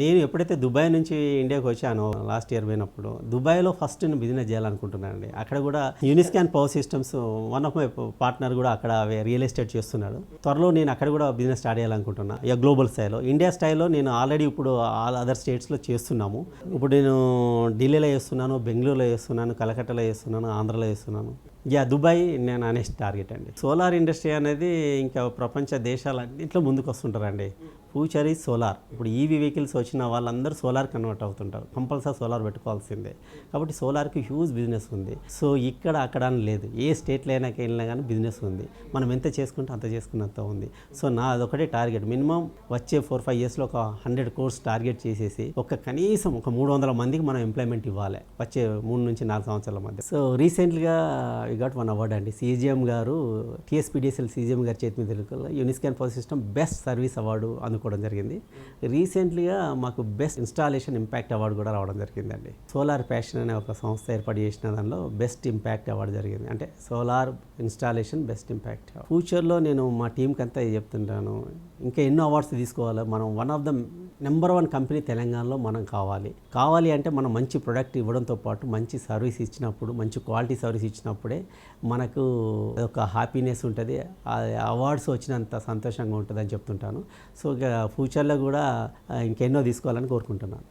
నేను ఎప్పుడైతే దుబాయ్ నుంచి ఇండియాకి వచ్చానో లాస్ట్ ఇయర్ పోయినప్పుడు దుబాయ్లో ఫస్ట్ నేను బిజినెస్ చేయాలనుకుంటున్నానండి. అక్కడ కూడా Uniscan power systems one of my partner కూడా అక్కడ రియల్ ఎస్టేట్ చేస్తున్నాడు. త్వరలో నేను అక్కడ కూడా బిజినెస్ స్టార్ట్ చేయాలనుకుంటున్నా. ఇక గ్లోబల్ స్థాయిలో. ఇండియా స్థాయిలో నేను ఆల్రెడీ ఇప్పుడు ఆల్ అదర్ స్టేట్స్లో చేస్తున్నాము. ఇప్పుడు నేను ఢిల్లీలో చేస్తున్నాను బెంగళూరులో చేస్తున్నాను కలకట్టలో చేస్తున్నాను ఆంధ్రలో చేస్తున్నాను. యా దుబాయ్ నేను అనేసి టార్గెట్ అండి. సోలార్ ఇండస్ట్రీ అనేది ఇంకా ప్రపంచ దేశాలన్నింటిలో ముందుకు వస్తుంటారండి ఫ్యూచర్ ఈజ్ సోలార్ ఇప్పుడు ఈవీ వెహికల్స్ వచ్చిన వాళ్ళందరూ సోలార్ కన్వర్ట్ అవుతుంటారు. కంపల్సరీ సోలార్ పెట్టుకోవాల్సిందే. కాబట్టి సోలార్కి హ్యూజ్ బిజినెస్ ఉంది. సో ఇక్కడ అక్కడ అని లేదు. ఏ స్టేట్లో అయినా వెళ్ళినా కానీ బిజినెస్ ఉంది. మనం ఎంత చేసుకుంటే అంత చేసుకున్నంత ఉంది. సో నా అదొకటే టార్గెట్ మినిమం వచ్చే ఫోర్ ఫైవ్ ఇయర్స్లో ఒక హండ్రెడ్ కోర్స్ టార్గెట్ చేసేసి ఒక కనీసం ఒక మూడు వందల మందికి మనం ఎంప్లాయ్మెంట్ ఇవ్వాలి. వచ్చే మూడు నుంచి నాలుగు సంవత్సరాల మధ్య. సో రీసెంట్గా ఈ గాట్ వన్ అవార్డ్ అండి. సీజీఎం గారు టీఎస్పీడిఎస్ఎల్ సీజీఎం గారి చేతి మీద Uniscan power system best service award అందుకోవడం జరిగింది. రీసెంట్లీగా మాకు బెస్ట్ ఇన్స్టాలేషన్ ఇంపాక్ట్ అవార్డు కూడా రావడం జరిగిందండి. సోలార్ ప్యాషన్ అనే ఒక సంస్థ ఏర్పాటు చేసిన దానిలో బెస్ట్ ఇంపాక్ట్ అవార్డు జరిగింది. అంటే సోలార్ ఇన్స్టాలేషన్ బెస్ట్ ఇంపాక్ట్ ఫ్యూచర్లో నేను మా టీంకి అంతా చెప్తుంటాను ఇంకా ఎన్నో అవార్డ్స్ తీసుకోవాలి? మనం one of the number one company తెలంగాణలో మనం కావాలి. కావాలి అంటే మనం మంచి ప్రొడక్ట్ ఇవ్వడంతో పాటు మంచి సర్వీస్ ఇచ్చినప్పుడు మంచి క్వాలిటీ సర్వీస్ ఇచ్చినప్పుడే మనకు ఒక హ్యాపీనెస్ ఉంటుంది. అవార్డ్స్ వచ్చినంత సంతోషంగా ఉంటుంది అని చెప్తుంటాను. సో ఇక ఫ్యూచర్లో కూడా ఇంకెన్నో తీసుకోవాలని కోరుకుంటున్నాను.